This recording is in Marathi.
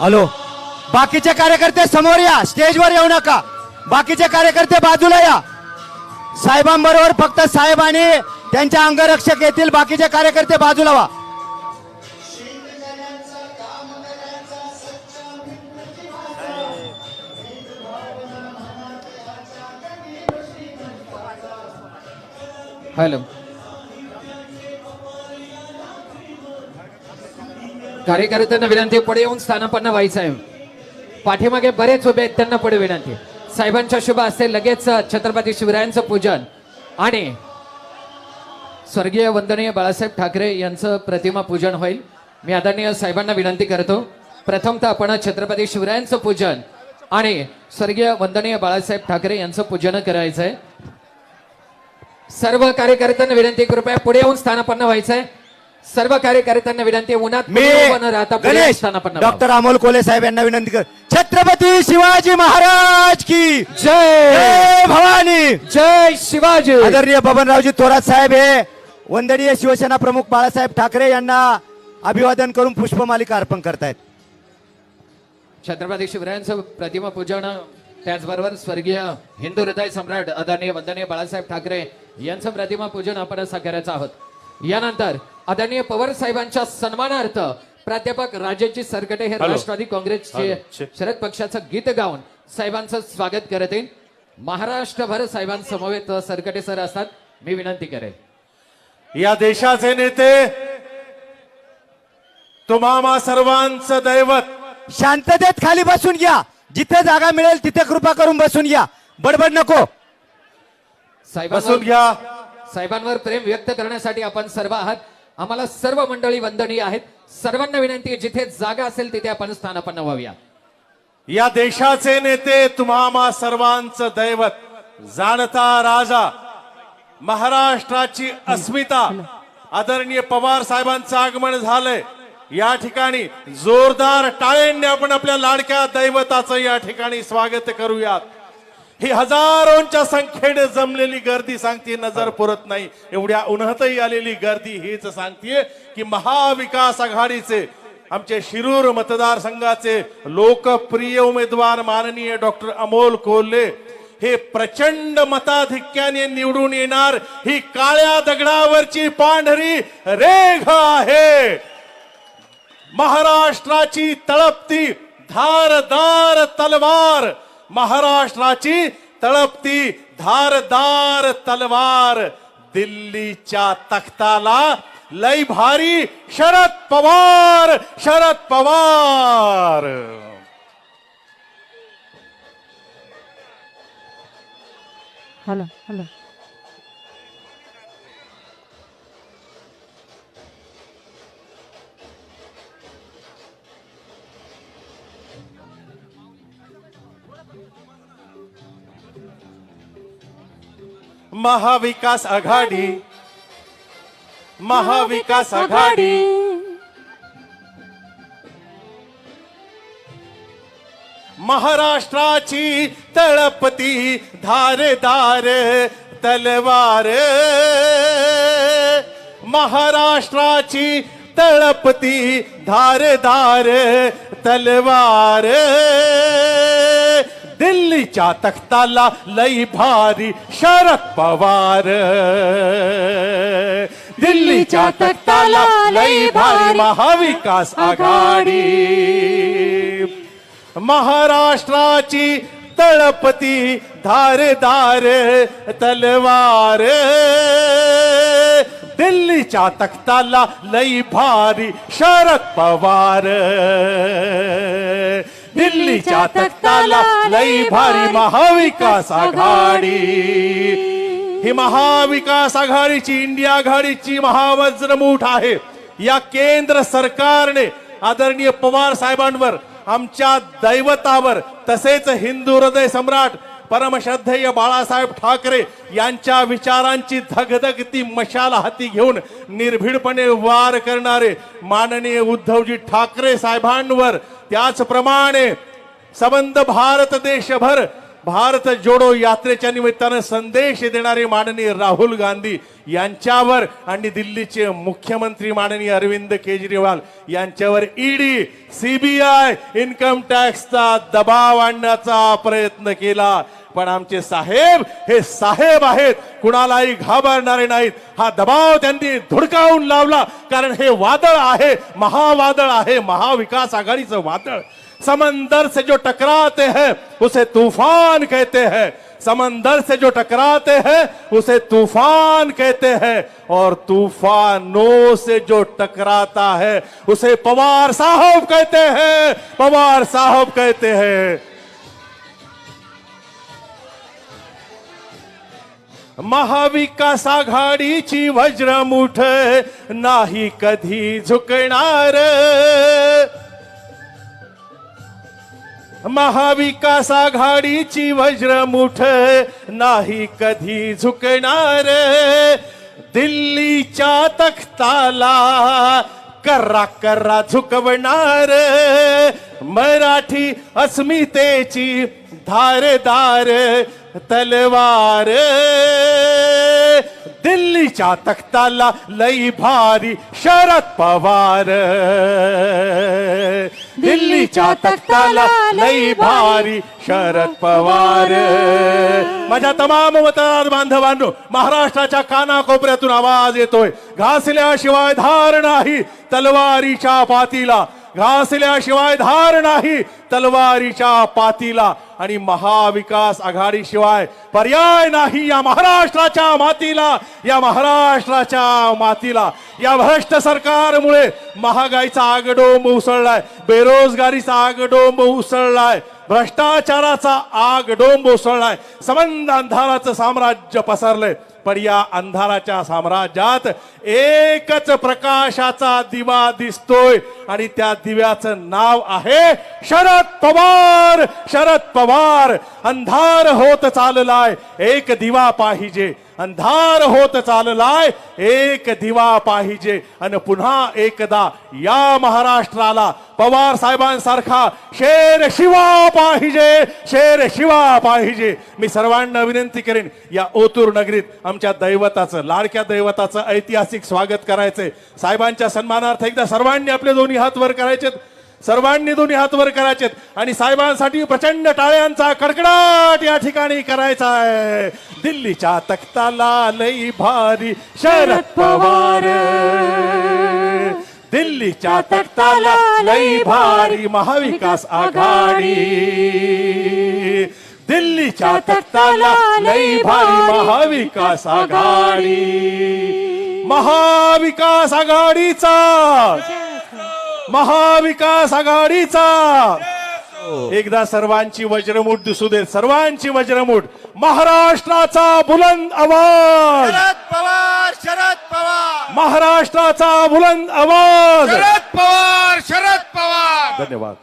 हॅलो. बाकीचे कार्यकर्ते समोर या स्टेजवर येऊ नका. बाकीचे कार्यकर्ते बाजूला या. साहेबांबरोबर फक्त साहेब आणि त्यांच्या अंगरक्षक येतील बाकीचे कार्यकर्ते बाजूला वा हॅलो. कार्यकर्त्यांना विनंती पुढे येऊन स्थानापन्न व्हायचं आहे. पाठीमागे बरेच उभे आहेत त्यांना पुढे विनंती साहेबांच्या शुभ असते लगेच छत्रपती शिवरायांचं पूजन. आणि स्वर्गीय वंदनीय बाळासाहेब ठाकरे यांचं प्रतिमा पूजन होईल. मी आदरणीय साहेबांना विनंती करतो प्रथमतः आपण छत्रपती शिवरायांचं पूजन आणि स्वर्गीय वंदनीय बाळासाहेब ठाकरे यांचं पूजन करायचं आहे सर्व कार्यकर्त्यांना विनंती कृपया पुढे येऊन स्थानापन्न व्हायचंय. सर्व कार्यकर्त्यांना विनंती आहे, उन्हात मी न राहता पुढे गणेश. डॉक्टर अमोल कोले साहेब यांना विनंती कर. छत्रपती शिवाजी महाराज की जय. जय भवानी. जय शिवाजी. आदरणीय बबनरावजी थोरात साहेब हे वंदनीय शिवसेना प्रमुख बाळासाहेब ठाकरे यांना अभिवादन करून पुष्पमालिका अर्पण करतायत. छत्रपती शिवरायांचं प्रतिमा पूजन त्याचबरोबर स्वर्गीय हिंदू हृदय सम्राट आदरणीय वंदनीय बाळासाहेब ठाकरे यांचं प्रतिमा पूजन आपण करायचं आहोत. यानंतर आदरणीय पवार साहेबांच्या सन्मानार्थ प्राध्यापक राजेशजी सरकटे हे राष्ट्रवादी काँग्रेसचे शरद पक्षाचं गीत गाऊन साहेबांचं स्वागत करत येईल महाराष्ट्रभर साहेबांसमवेत सरकटे सर असतात. मी विनंती करेन. या देशाचे नेते तुम्हा सर्वांचं दैवत. शांततेत खाली बसून घ्या जिथे जागा मिळेल तिथे कृपा करून बसून घ्या बडबड नको. बसून साहेबांवर घ्या. साहेबांवर प्रेम व्यक्त करण्यासाठी आपण सर्व आहात. आम्हाला सर्व मंडळी वंदनीय आहेत. सर्वांना विनंती जिथे जागा असेल तिथे आपण स्थानापन्न व्हाव्या या देशाचे नेते तुम्हा सर्वांचं दैवत जाणता राजा महाराष्ट्राची अस्मिता आदरणीय पवार साहेबांचं आगमन झालंय. या ठिकाणी जोरदार टाळ्यांनी आपण आपल्या लाडक्या दैवताचं या ठिकाणी स्वागत करूयात. ही हजारोंच्या संख्येने जमलेली गर्दी सांगते नजर पुरत नाही. एवढ्या उन्हातही आलेली गर्दी हीच सांगते की महाविकास आघाडीचे आमचे शिरूर मतदारसंघाचे लोकप्रिय उमेदवार माननीय डॉक्टर अमोल कोल्हे हे प्रचंड मताधिक्याने निवडून येणार. ही काळ्या दगडावरची पांढरी रेघ आहे. महाराष्ट्राची तळपती धारदार तलवार महाराष्ट्राची तळपती धारदार तलवार दिल्लीच्या तख्ताला लय भारी शरद पवार शरद पवार. Hello hello. महाविकास आघाडी. महाविकास आघाडी. महाराष्ट्राची तळपती धारदार तलवार. महाराष्ट्राची तळपती धारदार तलवार. तिच्या तख्ताला लई भारी शरद पवार. दिल्लीच्या तख्ताला लई भारी महाविकास आघाडी. महाराष्ट्राची तळपती धारदार तलवार. दिल्लीच्या तख्ताला लई भारी शरद पवार. दिल्लीच्या तख्ताला लई भारी महाविकास आघाडी. ही महाविकास आघाडीची इंडिया आघाडीची महावज्रमूठ आहे. या केंद्र सरकारने आदरणीय पवार साहेबांवर आमच्या दैवतावर तसेच हिंदू हृदय सम्राट परमश्रद्धेय बाळासाहेब ठाकरे यांच्या विचारांची धगधगती मशाल हाती घेऊन निर्भीडपणे वार करणारे माननीय उद्धवजी ठाकरे साहेबांवर त्याचप्रमाणे संबंध भारत देशभर भारत जोडो यात्रेच्या निमित्तानं संदेश देणारे माननीय राहुल गांधी यांच्यावर आणि दिल्लीचे मुख्यमंत्री माननीय अरविंद केजरीवाल यांच्यावर ईडी सीबीआय इन्कम टॅक्सचा दबाव आणण्याचा प्रयत्न केला. पण आमचे साहेब हे साहेब आहेत कुणालाही घाबरणारे नाहीत. हा दबाव त्यांनी धुडकावून लावला. कारण हे वादळ आहे महावादळ आहे महाविकास आघाडीचं वादळ. समंदर से जो टकराते हैं, उसे तूफ़ान कहते हैं। समंदर से जो टकराते हैं, उसे तूफ़ान कहते हैं। और तूफानों से जो टकराता है, उसे पवार साहब कहते हैं। पवार साहब कहते हैं। महाविकास आघाडीची वज्रमुठ नाही कधी झुकणार। महाविकास आघाडीची वज्रमुठ नाही कधी झुकणार. दिल्लीच्या तख्ताला कर्रा कर्रा झुकवणार. मराठी अस्मितेची धारदार तलवार. दिल्लीच्या तख्ताला लई भारी शरद पवार. तिच्या तख्ताला लई भारी शरद पवार. माझ्या तमाम मतदार बांधवांनो महाराष्ट्राच्या कानाकोपऱ्यातून आवाज येतोय. घासल्याशिवाय धार नाही तलवारीच्या पातीला. घासल्याशिवाय धार नाही तलवारीच्या पातीला. आणि महाविकास आघाडीशिवाय पर्याय नाही या महाराष्ट्राच्या मातीला या महाराष्ट्राच्या मातीला. या भ्रष्ट सरकारमुळे महागाईचा आगडोंब उसळलाय बेरोजगारीचा आगडोंब उसळलाय भ्रष्टाचाराचा आगडोंब उसळलाय संबंध अंधाराचं साम्राज्य पसरलंय. पण या अंधाराच्या साम्राज्यात एकच प्रकाशाचा दिवा दिसतोय. आणि त्या दिव्याचं नाव आहे शरद पवार. शरद पवार अंधार होत चाललाय. एक दिवा पाहिजे. अंधार होत चाललाय. एक दिवा पाहिजे आणि पुन्हा एकदा या महाराष्ट्राला पवार साहेबांसारखा शेर शिवा पाहिजे शेर शिवा पाहिजे. मी सर्वांना विनंती करेन या ओतूर नगरीत आमच्या दैवताचं लाडक्या दैवताचं ऐतिहासिक स्वागत करायचंय. साहेबांच्या सन्मानार्थ एकदा सर्वांनी आपले दोन्ही हात वर करायचेत. सर्वांनी दोन्ही हात वर करायचेत. आणि साहेबांसाठी प्रचंड टाळ्यांचा कडकडाट या ठिकाणी करायचा आहे. दिल्लीच्या तख्ताला लई भारी शरद पवार. दिल्लीच्या तख्ताला लई भारी महाविकास आघाडी. दिल्लीच्या तख्ताला लई भारी महाविकास आघाडी. महाविकास आघाडीचा. महाविकास आघाडीचा. एकदा सर्वांची वज्रमूठ दिसू दे. सर्वांची वज्रमूठ. महाराष्ट्राचा बुलंद आवाज. शरद पवार शरद पवार. महाराष्ट्राचा बुलंद आवाज. शरद पवार शरद पवार. धन्यवाद.